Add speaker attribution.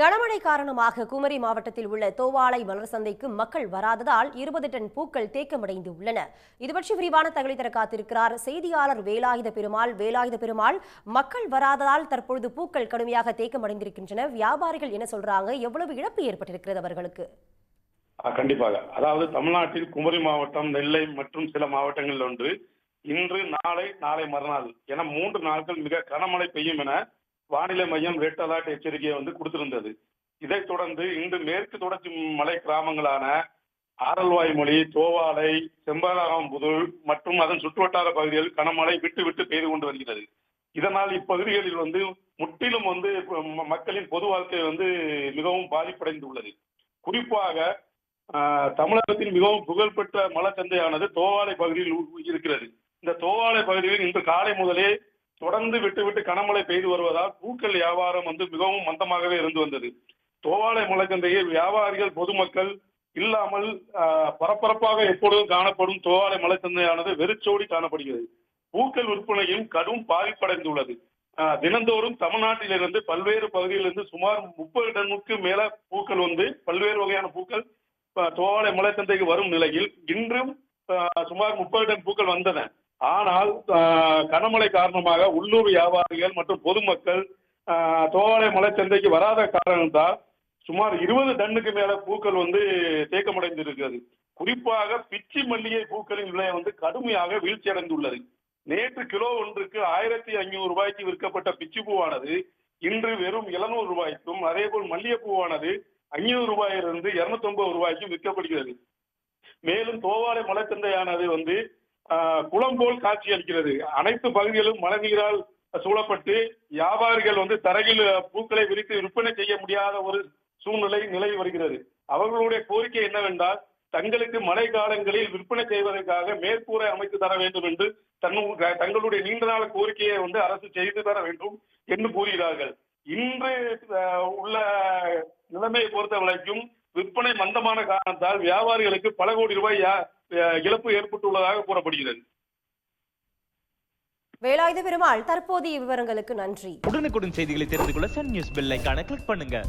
Speaker 1: கனமழை காரணமாக குமரி மாவட்டத்தில் உள்ள தோவாளை மலர் சந்தைக்கு மக்கள் வராததால் இருபது டன் பூக்கள் தேக்கமடைந்து உள்ளன இது பற்றி விரிவான தகவலை தர காத்திருக்கிறார் செய்தியாளர் வேலாயுத பெருமாள். வேலாயுத பெருமாள் மக்கள் வராததால் தற்பொழுது பூக்கள் கடுமையாக தேக்கமடைந்திருக்கின்றன. வியாபாரிகள் என்ன சொல்றாங்க? எவ்வளவு இழப்பு ஏற்பட்டிருக்கிறது அவர்களுக்கு?
Speaker 2: கண்டிப்பாக. அதாவது தமிழ்நாட்டில் குமரி மாவட்டம் நெல்லை மற்றும் சில மாவட்டங்களில் ஒன்று. இன்று நாளை நாளை மறுநாள். என மூன்று நாட்கள் மிக கனமழை பெய்யும் என வானிலை மையம் ரெட் அலர்ட் எச்சரிக்கையை வந்து கொடுத்திருந்தது. இதைத் தொடர்ந்து இன்று மேற்கு தொடர்ச்சி மலை கிராமங்களான ஆரல்வாய்மொழி தோவாலை செம்பகாம்புதூர் மற்றும் அதன் சுற்றுவட்டார பகுதிகளில் கனமழை விட்டு விட்டு பெய்து கொண்டு வருகிறது. இதனால் இப்பகுதிகளில் வந்து முற்றிலும் வந்து ம- மக்களின் பொது வாழ்க்கை வந்து மிகவும் பாதிப்படைந்துள்ளது. குறிப்பாக ஆஹ் தமிழகத்தின் மிகவும் புகழ்பெற்ற மலச்சந்தையானது தோவாலை பகுதியில் உ- இருக்கிறது. இந்த தோவாலை பகுதியில் இன்று காலை முதலே தொடர்ந்து விட்டுவிட்டு கனமழை பெய்து வருவதால் பூக்கள் வியாபாரம் வந்து மிகவும் மந்தமாகவே இருந்து வந்தது. தோவாளை மலைச்சந்தையில் வியாபாரிகள் பொதுமக்கள் இல்லாமல் பரபரப்பாக எப்பொழுதும் காணப்படும் தோவாளை மலைச்சந்தையானது வெறிச்சோடி காணப்படுகிறது. பூக்கள் விற்பனையும் கடும் பாதிப்படைந்துள்ளது. ஆஹ் தினந்தோறும் தமிழ்நாட்டிலிருந்து பல்வேறு பகுதியிலிருந்து சுமார் முப்பது டன்னுக்கு மேல பூக்கள் வந்து பல்வேறு வகையான பூக்கள் தோவாளை மலைச்சந்தைக்கு வரும் நிலையில் இன்றும் சுமார் முப்பது டன் பூக்கள் வந்தன. ஆனால் கனமழை காரணமாக உள்ளூர் வியாபாரிகள் மற்றும் பொதுமக்கள் ஆஹ் தோவாளை மலைச்சந்தைக்கு வராத காரணத்தால் சுமார் இருபது டன்னுக்கு மேல பூக்கள் வந்து தேக்கமடைந்து இருக்கிறது குறிப்பாக பிச்சி மல்லிகை பூக்களின் விலை வந்து கடுமையாக வீழ்ச்சி அடைந்துள்ளது. நேற்று கிலோ ஒன்றுக்கு ஆயிரத்தி ஐநூறு ரூபாய்க்கு விற்கப்பட்ட பிச்சி பூவானது இன்று வெறும் 700 ரூபாய்க்கும் அதே போல் மல்லிகை பூவானது ஐநூறு ரூபாயிலிருந்து இருநூத்தி ஒன்பது ரூபாய்க்கும் விற்கப்படுகிறது. மேலும் தோவாளை மலைச்சந்தையானது வந்து குளம் போல் காட்சி அளிக்கிறது. அனைத்து பகுதிகளும் மழைநீரால் சூழப்பட்டு வியாபாரிகள் வந்து தரையில் பூக்களை விரித்து விற்பனை செய்ய முடியாத ஒரு சூழ்நிலை நிலவி வருகிறது. அவர்களுடைய கோரிக்கை என்னவென்றால் தங்களுக்கு மழை காலங்களில் விற்பனை செய்வதற்காக மேற்கூரை அமைத்து தர வேண்டும் என்று தன் தங்களுடைய நீண்ட நாள் கோரிக்கையை வந்து அரசு செய்து தர வேண்டும் என்று கூறுகிறார்கள். இன்று உள்ள நிலைமையை பொறுத்த வரைக்கும் விற்பனை மந்தமான காரணத்தால் வியாபாரிகளுக்கு பல கோடி ரூபாய் இழப்பு ஏற்பட்டுள்ளதாக கூறப்படுகிறது.
Speaker 1: வேலாயுத பெருமாள் தற்போதைய விவரங்களுக்கு நன்றி.
Speaker 3: உடனுக்குடன் செய்திகளை தெரிந்து கொள்ள சன் நியூஸ் பெல் ஐகானை கிளிக் பண்ணுங்க.